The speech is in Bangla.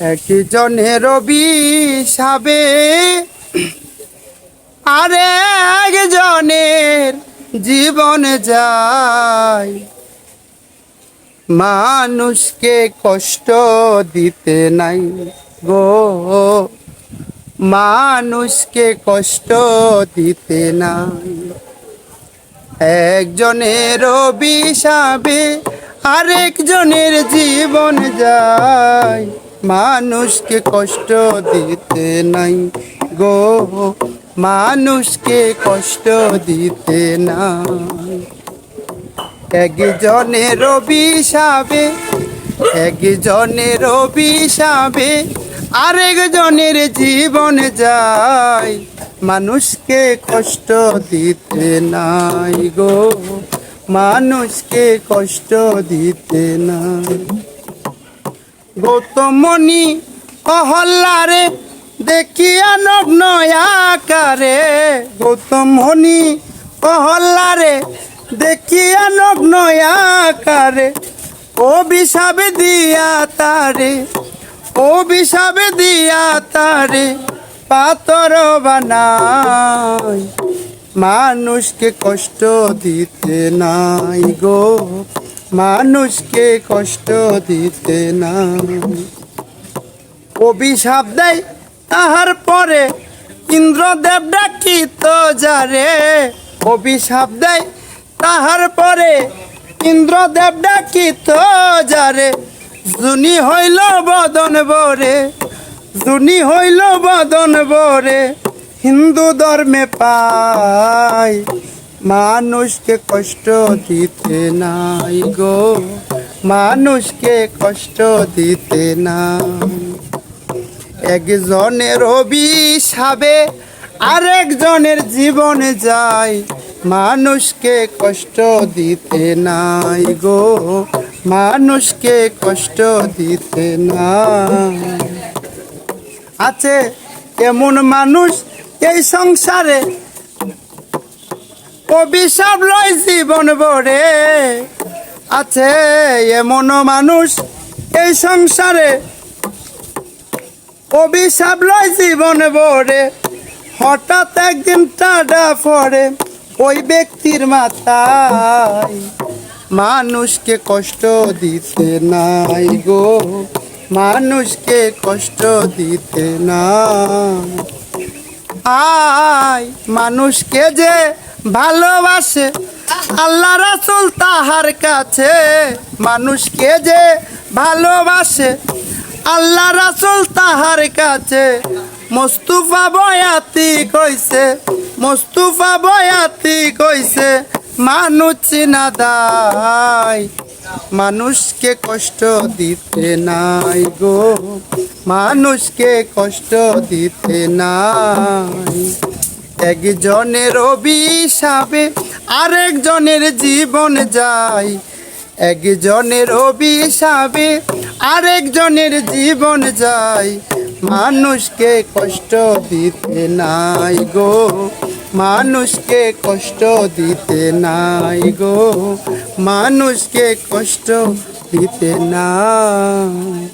একজনের বিষাবে আর একজনের জীবন যায়। মানুষকে কষ্ট দিতে নাই গো। মানুষকে কষ্ট দিতে নাই। একজনের বিষাবে আরেকজনের জীবন যায়। মানুষকে কষ্ট দিতে নাই গো। মানুষকে কষ্ট দিতে নাই। একজনের বিষাবে একজনের বিষাবে আরেকজনের জীবন যায়। মানুষকে কষ্ট দিতে নাই গো। মানুষকে কষ্ট দিতে নাই। গৌতমণি অহল্লারে দেখিয়া নগ্ন আকারে। গৌতমণি অহল্লারে দেখিয়া নগ্ন আকারে। অভিশাপে দিয়া তারে অভিশাপে দিয়া তারে পাতর বানাই। মানুষকে কষ্ট দিতে নাই গো। মানুষকে কষ্ট দিতে নাই অভিশাপ দেয় তাহার পরে, ইন্দ্রদেব ডাকিত যারে। অভিশাপ দেয় তাহার পরে, ইন্দ্রদেব ডাকিত যারে। জুনি হইল বদন বরে, জুনি হইল বদন বরে, হিন্দু ধর্মে পায়। মানুষকে কষ্ট দিতে নাই গো। মানুষকে কষ্ট দিতে নাই। একজনের অভিশাবে আরেকজনের জীবনে যায়। মানুষকে কষ্ট দিতে নাই গো। মানুষকে কষ্ট দিতে নাই। আছে এমন মানুষ এই সংসারে অভিশাপ লয় জীবন বরে আছে এমন মানুষ এই সংসারে। অভিশাপ লয় জীবন বরে হঠাৎ একদিন টাডা পড়ে ওই ব্যক্তির মাথায়। মানুষকে কষ্ট দিতে নাই গো, মানুষকে কষ্ট দিতে না আয়, মানুষকে যে ভালোবাসে। আল্লাহ রাসুল তাহার কাছে মানুষকে যে ভালোবাসে, আল্লাহ রাসুল তাহার কাছে মোস্তুফা বয়াতি কইছে, মোস্তুফা বয়াতি কইছে, মানুষ চিনা দায়, মানুষকে কষ্ট দিতে নাই গো, মানুষকে কষ্ট দিতে নাই। একজনের অভিশাপে আরেকজনের জীবন যায়। একজনের অভিশাপে আরেকজনের জীবন যায়। মানুষকে কষ্ট দিতে নাই গো, মানুষকে কষ্ট দিতে নাই গো, মানুষকে কষ্ট দিতে নাই।